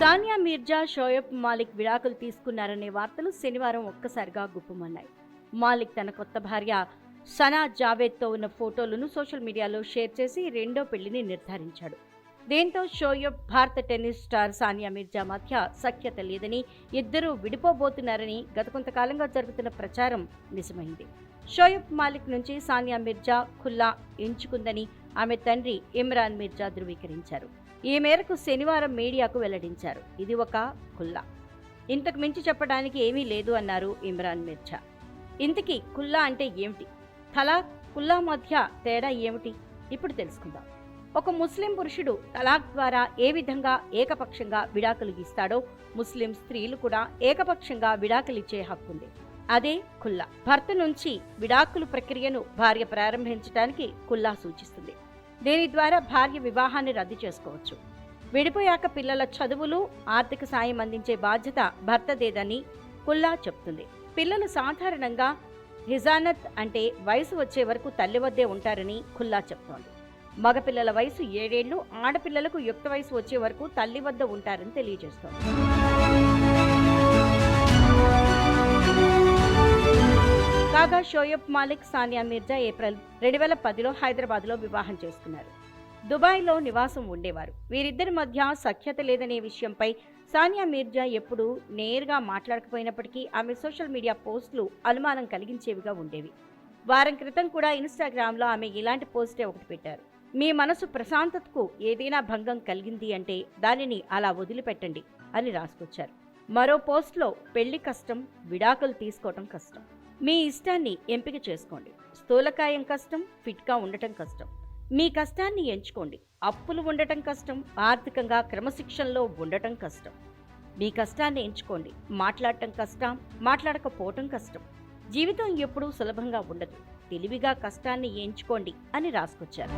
సానియా మీర్జా షోయబ్ మాలిక్ విడాకులు తీసుకున్నారనే వార్తలు శనివారం ఒక్కసారిగా గుప్పమన్నాయి. మాలిక్ తన కొత్త భార్య సనా జావేద్తో ఉన్న ఫోటోలను సోషల్ మీడియాలో షేర్ చేసి రెండో పెళ్ళిని నిర్ధారించాడు. దీంతో షోయబ్ భారత టెన్నిస్ స్టార్ సానియా మీర్జా మధ్య సఖ్యత లేదని ఇద్దరూ విడిపోబోతున్నారని గత కొంతకాలంగా జరుగుతున్న ప్రచారం నిజమైంది. షోయబ్ మాలిక్ నుంచి సానియా మీర్జా ఖుల్లా ఎంచుకుందని ఆమె తండ్రి ఇమ్రాన్ మిర్జా ధృవీకరించారు. ఈ మేరకు శనివారం మీడియాకు వెల్లడించారు. ఇది ఒక కుల్లా. ఇంతకు మించి చెప్పడానికి ఏమీ లేదు అన్నారు ఇమ్రాన్ మిర్జా. ఇంతకీ కుల్లా అంటే ఏమిటి? తలాక్ కుల్లా మధ్య తేడా ఏమిటి? ఇప్పుడు తెలుసుకుందాం. ఒక ముస్లిం పురుషుడు తలాక్ ద్వారా ఏ విధంగా ఏకపక్షంగా విడాకులు ఇస్తాడో ముస్లిం స్త్రీలు కూడా ఏకపక్షంగా విడాకులిచ్చే హక్కుంది. అదే కుల్లా. భర్త నుంచి విడాకులు ప్రక్రియను భార్య ప్రారంభించడానికి కుల్లా సూచిస్తుంది. దీని ద్వారా భార్య వివాహాన్ని రద్దు చేసుకోవచ్చు. విడిపోయాక పిల్లల చదువులు ఆర్థిక సాయం అందించే బాధ్యత భర్తదేదని కుల్లా చెప్తుంది. పిల్లలు సాధారణంగా హిజానత్ అంటే వయసు వచ్చే వరకు తల్లి వద్దే ఉంటారని ఖుల్లా చెప్తోంది. మగపిల్లల వయసు ఏడేళ్ళు ఆడపిల్లలకు యుక్త వయసు వచ్చే వరకు తల్లి వద్ద ఉంటారని తెలియజేస్తోంది. కాగా షోయబ్ మాలిక్ సానియా మిర్జా ఏప్రిల్ రెండు వేల పదిలో హైదరాబాద్లో వివాహం చేసుకున్నారు. దుబాయ్లో నివాసం ఉండేవారు. వీరిద్దరి మధ్య సఖ్యత లేదనే విషయంపై సానియా మీర్జా ఎప్పుడూ నేరుగా మాట్లాడకపోయినప్పటికీ ఆమె సోషల్ మీడియా పోస్టులు అనుమానం కలిగించేవిగా ఉండేవి. వారం క్రితం కూడా ఇన్స్టాగ్రామ్లో ఆమె ఇలాంటి పోస్టే ఒకటి పెట్టారు. మీ మనసు ప్రశాంతతకు ఏదైనా భంగం కలిగింది అంటే దానిని అలా వదిలిపెట్టండి అని రాసుకొచ్చారు. మరో పోస్ట్లో పెళ్ళి కష్టం విడాకులు తీసుకోవటం కష్టం. మీ ఇష్టాన్ని ఎంపిక చేసుకోండి. స్థూలకాయం కష్టం ఫిట్గా ఉండటం కష్టం. మీ కష్టాన్ని ఎంచుకోండి. అప్పులు ఉండటం కష్టం ఆర్థికంగా క్రమశిక్షణలో ఉండటం కష్టం. మీ కష్టాన్ని ఎంచుకోండి. మాట్లాడటం కష్టం మాట్లాడకపోవటం కష్టం. జీవితం ఎప్పుడూ సులభంగా ఉండదు. తెలివిగా కష్టాన్ని ఎంచుకోండి అని రాసుకొచ్చారు.